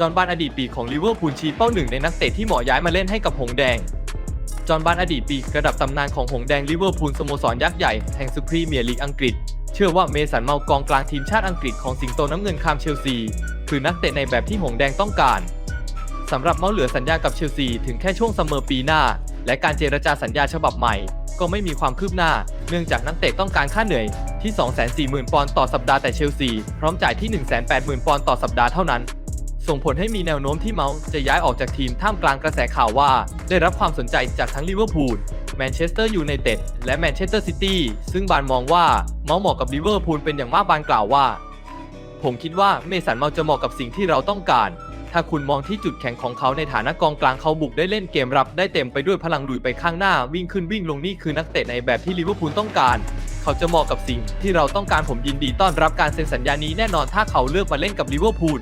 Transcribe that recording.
จอห์นบานอดีตปีของลิเวอร์พูลชี้เป้าหนึ่งในนักเตะที่เหมาะย้ายมาเล่นให้กับหงแดง จอห์นบานอดีตปีกระดับตำนานของหงแดงลิเวอร์พูลสโมสรยักษ์ใหญ่แห่งสุพรีเมียร์ลีกอังกฤษ เชื่อว่าเมสันเมากองกลางทีมชาติอังกฤษของสิงโตน้ำเงินคามเชลซี คือนักเตะในแบบที่หงแดงต้องการสำหรับเมาเหลือสัญญากับเชลซีถึงแค่ช่วงซัมเมอร์ปีหน้า และการเจรจาสัญญาฉบับใหม่ ก็ไม่มีความคืบหน้า เนื่องจากนักเตะต้องการค่าเหนื่อยที่ 240,000 ปอนด์ต่อสัปดาห์แต่เชลซีพร้อมจ่ายที่ 180,000 ปอนด์ต่อสัปดาห์เท่านั้น ส่งผลให้มีแนวโน้มที่เมาส์จะย้ายออกจากทีมท่ามกลางกระแสข่าวว่า ได้รับความสนใจจากทั้งลิเวอร์พูลแมนเชสเตอร์ยูไนเต็ดและแมนเชสเตอร์ซิตี้ซึ่งบานมองว่าเมาส์เหมาะกับลิเวอร์พูลเป็นอย่างมากบานกล่าวว่า ผมคิดว่าเมสันเมาจะเหมาะกับสิ่งที่เราต้องการ ถ้าคุณมองที่จุดแข็งของเขาในฐานะกองกลางเขาบุกได้เล่นเกมรับ ได้เต็มไปด้วยพลังลุยไปข้างหน้าวิ่งขึ้นวิ่งลงนี่คือนักเตะในแบบที่ลิเวอร์พูลต้องการเขาจะเหมาะกับสิ่งที่เราต้องการผมยินดีต้อนรับการเซ็นสัญญานี้แน่นอนถ้าเขาเลือกมาเล่นกับลิเวอร์พูล